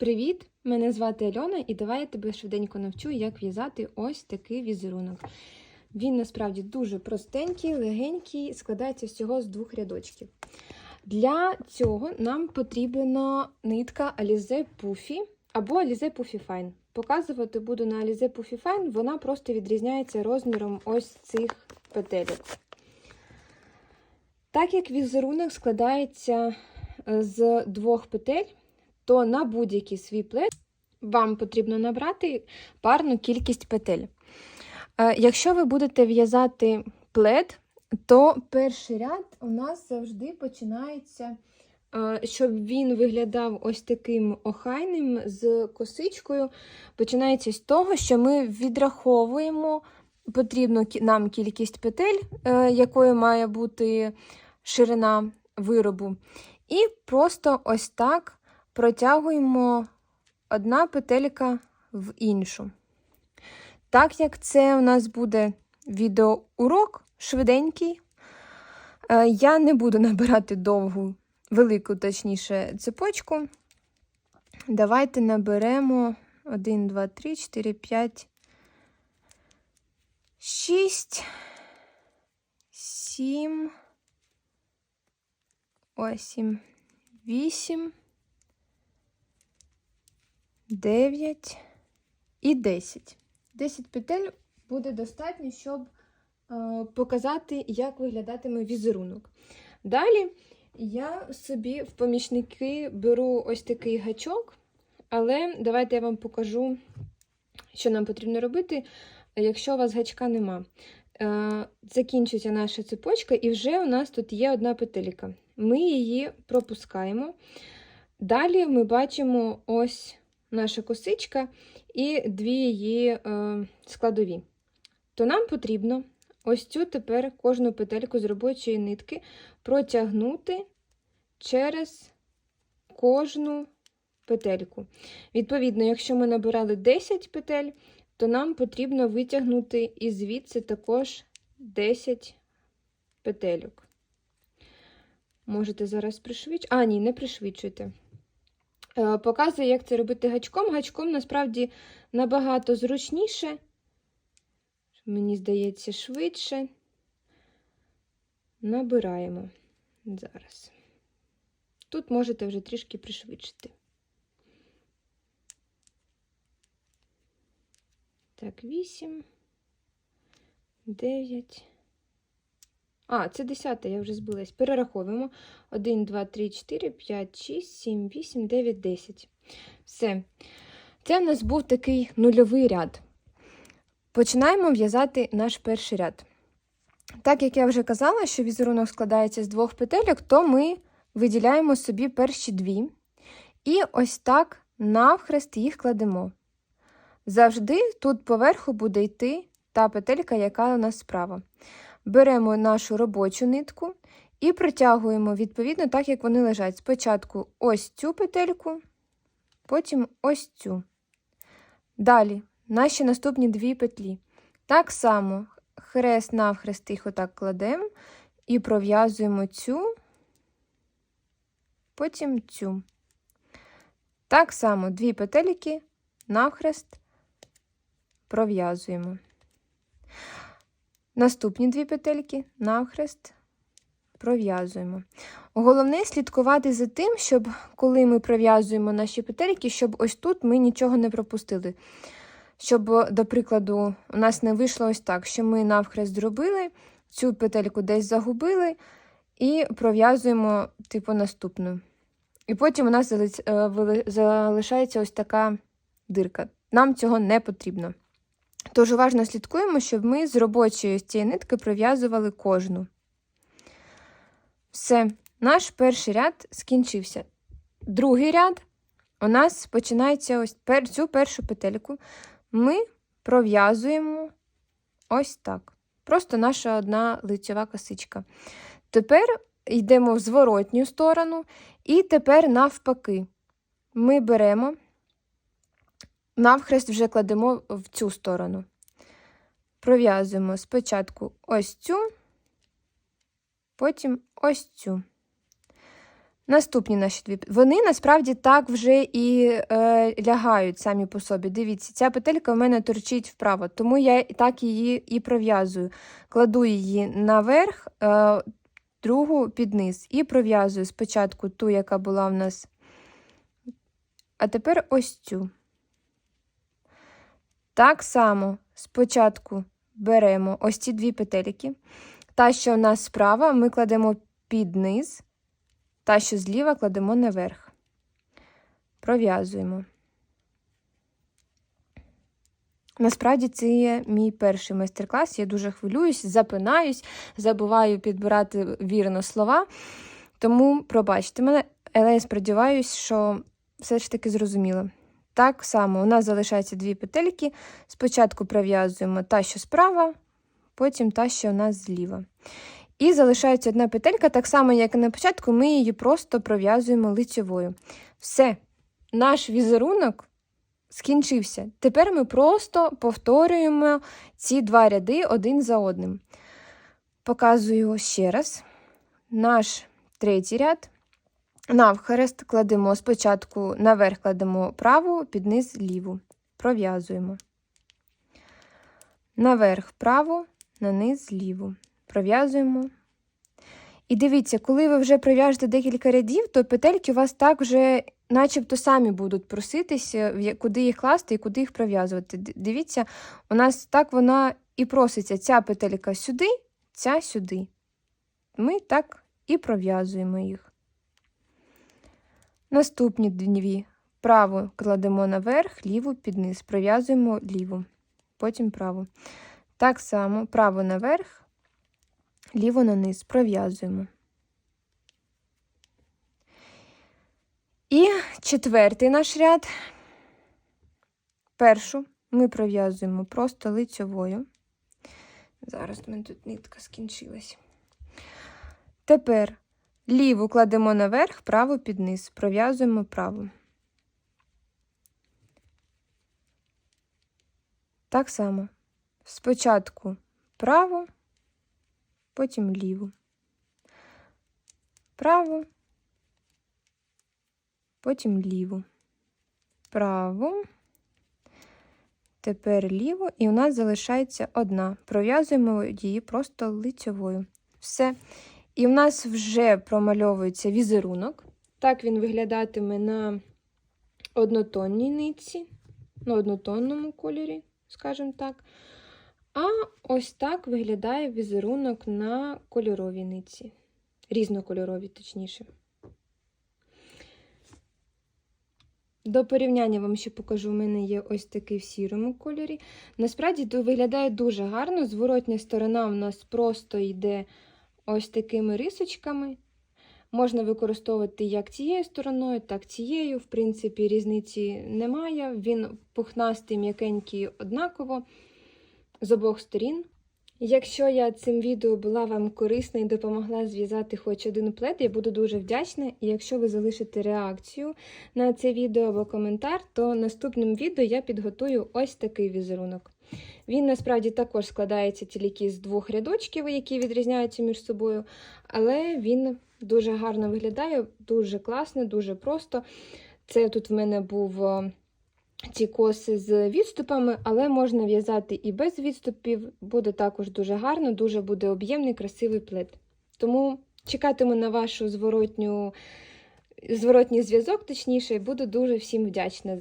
Привіт! Мене звати Альона, і давай я тебе швиденько навчу, як в'язати ось такий візерунок. Він насправді дуже простенький, легенький, складається всього з двох рядочків. Для цього нам потрібна нитка Alize Puffy або Alize Puffy Fine. Показувати буду на Alize Puffy Fine, вона просто відрізняється розміром ось цих петелек. Так як візерунок складається е, з двох петель, то на будь-який свій плед вам потрібно набрати парну кількість петель. Е, Якщо ви будете в'язати плед, то перший ряд у нас завжди починається, е, щоб він виглядав ось таким охайним з косичкою. Починається з того, що ми відраховуємо потрібну нам кількість петель, е, якою має бути ширина виробу. І просто ось так протягуємо одна петелька в іншу. Так як це у нас буде відеоурок швиденький, е, я не буду набирати довгу, велику, точніше, цепочку. Давайте наберемо 1, 2, 3, 4, 5, 6, 7, 8, 8, 9 і 10. 10 петель буде достатньо, щоб е, показати, як виглядатиме візерунок. Далі я собі в помічники беру ось такий гачок, але давайте я вам покажу, що нам потрібно робити, якщо у вас гачка нема. Е, закінчується наша цепочка, і вже у нас тут є одна петелька. Ми її пропускаємо. Далі ми бачимо ось наша косичка і дві її е, складові. То нам потрібно ось цю тепер кожну петельку з робочої нитки протягнути через кожну петельку. Відповідно, якщо ми набирали 10 петель, то нам потрібно витягнути і звідси також 10 петельок. Можете зараз пришвидшити. А, ні, не пришвидшуйте. Е, Показую, як це робити гачком. Гачком насправді набагато зручніше. Мені здається, швидше. Набираємо зараз. Тут можете вже трішки пришвидшити. Так, 8, 9. А, це 10, я вже збилась. Перераховуємо. 1, 2, 3, 4, 5, 6, 7, 8, 9, 10. Все. Це в нас був такий нульовий ряд. Починаємо в'язати наш перший ряд. Так як я вже казала, що візерунок складається з двох петельок, то ми виділяємо собі перші дві. І ось так навхрест їх кладемо. Завжди тут поверху буде йти та петелька, яка у нас справа. Беремо нашу робочу нитку і протягуємо відповідно так, як вони лежать. Спочатку ось цю петельку, потім ось цю. Далі наші наступні дві петлі. Так само хрест навхрест їх отак кладемо і пров'язуємо цю, потім цю. Так само дві петельки навхрест пров'язуємо. Наступні дві петельки навхрест пров'язуємо. Головне слідкувати за тим, щоб коли ми пров'язуємо наші петельки, щоб ось тут ми нічого не пропустили. Щоб, до прикладу, у нас не вийшло ось так, що ми навхрест зробили, цю петельку десь загубили і пров'язуємо типу наступну. І потім у нас е, залишається ось така дирка. Нам цього не потрібно. Тож уважно слідкуємо, щоб ми з робочої цієї нитки пров'язували кожну. Все, наш перший ряд скінчився. Другий ряд у нас починається ось пер, цю першу петельку. Ми пров'язуємо ось так. Просто наша одна лицьова косичка. Тепер йдемо в зворотню сторону, і тепер навпаки. Ми беремо навхрест вже кладемо в цю сторону. Пров'язуємо спочатку ось цю, потім ось цю. Наступні наші дві. Вони насправді так вже і е, лягають самі по собі. Дивіться, ця петелька в мене торчить вправо, тому я так її і пров'язую. Кладу її наверх, е, другу під низ. І пров'язую спочатку ту, яка була в нас. А тепер ось цю. Так само спочатку беремо ось ці дві петельки. Та, що у нас справа, ми кладемо під низ, та, що зліва кладемо наверх. Пров'язуємо. Насправді це є мій перший майстер-клас. Я дуже хвилююсь, запинаюсь, забуваю підбирати вірно слова. Тому пробачте мене, але я сподіваюся, що все ж таки зрозуміло. Так само у нас залишаються дві петельки. Спочатку пров'язуємо та, що справа, потім та, що у нас зліва. І залишається одна петелька, так само, як і на початку, ми її просто пров'язуємо лицьовою. Все, наш візерунок скінчився. Тепер ми просто повторюємо ці два ряди один за одним. Показую ще раз. Наш третій ряд. Навхрест кладемо спочатку наверх кладемо праву, під низ ліву. Пров'язуємо. Наверх праву, на низ ліву. Пров'язуємо. І дивіться, коли ви вже пров'яжете декілька рядів, то петельки у вас так вже начебто самі будуть проситися, куди їх класти і куди їх пров'язувати. Дивіться, у нас так вона і проситься ця петелька сюди, ця сюди. Ми так і пров'язуємо їх. Наступні дві. Праву кладемо наверх, ліву під низ. Пров'язуємо ліву, потім праву. Так само праву наверх, ліву на низ. Пров'язуємо. І четвертий наш ряд. Першу ми пров'язуємо просто лицьовою. Зараз у мене тут нитка скінчилась. Тепер ліву кладемо наверх, праву під низ. Пров'язуємо праву. Так само. Спочатку праву, потім ліву. Праву, потім ліву. Праву. Тепер ліву, і у нас залишається одна. Пров'язуємо її просто лицьовою. Все. І в нас вже промальовується візерунок. Так він виглядатиме на однотонній нитці, на однотонному кольорі, скажімо так. А ось так виглядає візерунок на кольоровій нитці. Різнокольоровій, точніше. До порівняння вам ще покажу, у мене є ось такий в сірому кольорі. Насправді виглядає дуже гарно. Зворотня сторона в нас просто йде ось такими рисочками. Можна використовувати як цією стороною, так цією. В принципі, різниці немає. Він пухнастий, м'якенький однаково з обох сторін. Якщо я цим відео була вам корисна і допомогла зв'язати хоч один плед, я буду дуже вдячна. І якщо ви залишите реакцію на це відео або коментар, то наступним відео я підготую ось такий візерунок. Він насправді також складається тільки з двох рядочків, які відрізняються між собою, але він дуже гарно виглядає, дуже класно, дуже просто. Це тут в мене був е, ці коси з відступами, але можна в'язати і без відступів. Буде також дуже гарно, дуже буде об'ємний, красивий плед. Тому чекатиму на вашу зворотню, зворотній зв'язок, точніше, буду дуже всім вдячна